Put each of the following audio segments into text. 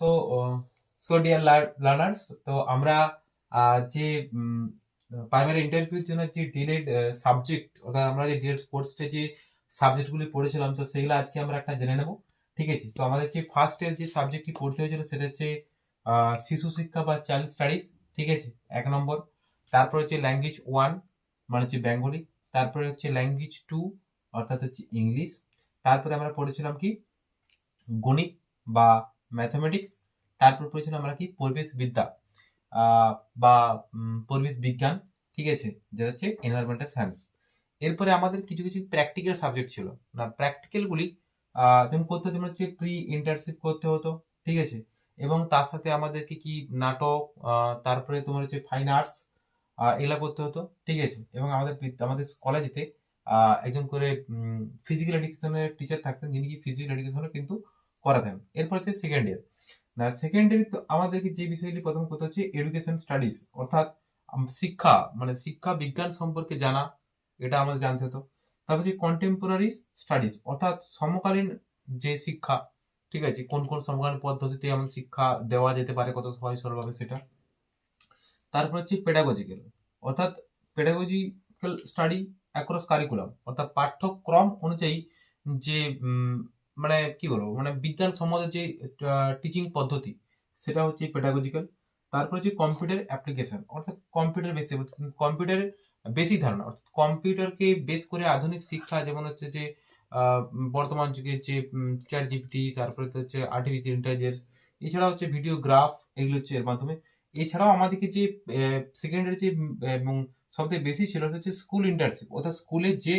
So so dear learners তো আমরা যে প্রাইমারি ইন্টারভিউর জন্য যে ডিলেড সাবজেক্ট অর্থাৎ আমরা যে ডিলেড স্পোর্টসে যে সাবজেক্টগুলি পড়েছিলাম, তো সেগুলো আজকে আমরা একটা জেনে নেব। ঠিক আছে? তো আমাদের যে ফার্স্ট ইয়ার যে সাবজেক্টটি পড়তে হয়েছিল, সেটা হচ্ছে শিশু শিক্ষা বা চাইল্ড স্টাডিজ ঠিক আছে? এক নম্বর। তারপর হচ্ছে ল্যাঙ্গুয়েজ ওয়ান মানে হচ্ছে বেঙ্গলি। তারপরে হচ্ছে ল্যাঙ্গুয়েজ টু অর্থাৎ হচ্ছে ইংলিশ। তারপরে আমরা পড়েছিলাম কি? গণিত বা ম্যাথামেটিক্স তারপর পড়েছিলাম আমরা কি? পরিবেশ বিদ্যা বা পরিবেশ বিজ্ঞান, ঠিক আছে? যেটা হচ্ছে এনভায়রনমেন্টাল সায়েন্স এরপরে আমাদের কিছু কিছু প্র্যাকটিক্যাল সাবজেক্ট ছিল। না প্র্যাকটিক্যালগুলি যেমন করতে হতো হচ্ছে প্রি ইন্টার্নশিপ করতে হতো, ঠিক আছে? এবং তার সাথে আমাদেরকে কি নাটক তারপরে তোমার হচ্ছে ফাইন আর্টস এগুলা করতে হতো, ঠিক আছে? এবং আমাদের আমাদের কলেজেতে একজন করে ফিজিক্যাল এডুকেশনের টিচার থাকতেন, যিনি কি ফিজিক্যাল এডুকেশনও কিন্তু করাতেন এরপর হচ্ছে সেকেন্ড ইয়ার না সেকেন্ড ইয়ার তো আমাদেরকে যে বিষয়গুলি প্রথম করতে হচ্ছে এডুকেশন স্টাডিজ অর্থাৎ শিক্ষা মানে শিক্ষা বিজ্ঞান সম্পর্কে জানা, এটা আমাদের জানতে হতো। তারপর হচ্ছে কন্টেম্পোরারি স্টাডিজ অর্থাৎ সমকালীন যে শিক্ষা, ঠিক আছে, কোন কোন সমকালীন পদ্ধতিতে আমাদের শিক্ষা দেওয়া যেতে পারে, কত সহজ সরলভাবে সেটা। তারপর হচ্ছে পেডাগজিক্যাল অর্থাৎ পেডাগজিক্যাল স্টাডি অ্যাক্রস কারিকুলাম অর্থাৎ পাঠ্যক্রম অনুযায়ী যে মানে কি বলব মানে বিজ্ঞান সম্বন্ধে যে টিচিং পদ্ধতি, সেটা হচ্ছে পেডাগজিক্যাল তারপর হচ্ছে কম্পিউটার অ্যাপ্লিকেশন অর্থাৎ কম্পিউটার বেসে কম্পিউটারের বেশি ধারণা, অর্থাৎ কম্পিউটারকে বেস করে আধুনিক শিক্ষা, যেমন হচ্ছে যে বর্তমান যুগে যে চ্যাট জিপিটি তারপরে তো হচ্ছে আর্টিফিশিয়াল ইন্টেলিজেন্স এছাড়া হচ্ছে ভিডিও গ্রাফ এগুলো হচ্ছে এর মাধ্যমে। এছাড়াও আমাদেরকে যে সেকেন্ডারি যে এবং সবথেকে বেশি ছিল হচ্ছে স্কুল ইন্টার্নশিপ অর্থাৎ স্কুলে যে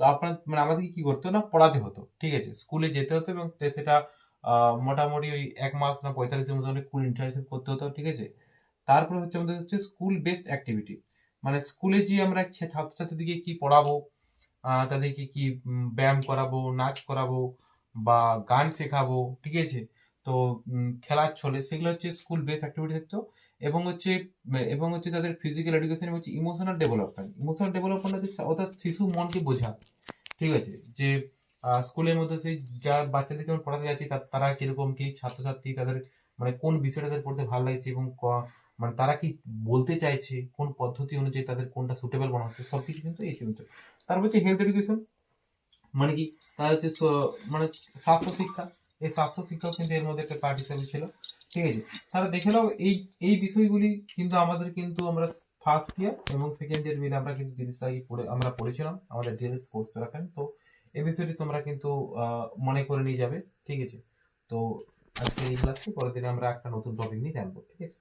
তো আপনার মানে আমাদেরকে কি করতে না? পড়াতে হতো। ঠিক আছে? স্কুলে যেতে হতো এবং সেটা মোটামুটি ওই এক মাস না পঁয়তাল্লিশ দিনের মতো স্কুল ইন্টার্নশিপ করতে হতো, ঠিক আছে? তারপরে হচ্ছে আমাদের হচ্ছে স্কুল বেসড অ্যাক্টিভিটি মানে স্কুলে যে আমরা ছাত্রছাত্রীদেরকে কি পড়াবো? তাদেরকে কি ব্যায়াম করাবো, নাচ করাবো বা গান শেখাবো? ঠিক আছে? তো খেলার ছলে সেগুলো হচ্ছে স্কুল বেস অ্যাক্টিভিটি থাকতো এবং হচ্ছে এবং হচ্ছে তাদের ফিজিক্যাল এডুকেশন হচ্ছে ইমোশনাল ডেভেলপমেন্ট ইমোশনাল ডেভেলপমেন্ট হচ্ছে অর্থাৎ শিশু মনকে বোঝা। ঠিক আছে? যে স্কুলের মধ্যে সেই যা বাচ্চাদেরকে আমরা পড়াতে যাচ্ছি তারা কীরকম কি ছাত্রছাত্রী, তাদের মানে কোন বিষয়টা তাদের পড়তে ভালো লাগছে এবং মানে তারা কি বলতে চাইছে, কোন পদ্ধতি অনুযায়ী তাদের কোনটা সুটেবল মনে হচ্ছে, সব কিছু কিন্তু এই কিন্তু তারপর হচ্ছে হেলথ এডুকেশন মানে কি তার হচ্ছে মানে স্বাস্থ্য শিক্ষা। এই স্বাস্থ্য শিক্ষক কিন্তু এর মধ্যে একটা পার্ট ছিল। ঠিক আছে? তাহলে দেখে নাও, এই এই বিষয়গুলি কিন্তু আমাদের কিন্তু আমরা ফার্স্ট ইয়ার এবং সেকেন্ড ইয়ার মিলে আমরা কিন্তু জিনিসটা পড়ে, আমরা পড়েছিলাম, আমাদের ডিএলএস কোর্স রাখেন। তো এই বিষয়টি তোমরা কিন্তু মনে করে নিয়ে যাবে, ঠিক আছে? তো আজকে এই ক্লাসটি পরের দিনে আমরা একটা নতুন টপিক নিয়ে জানব, ঠিক আছে?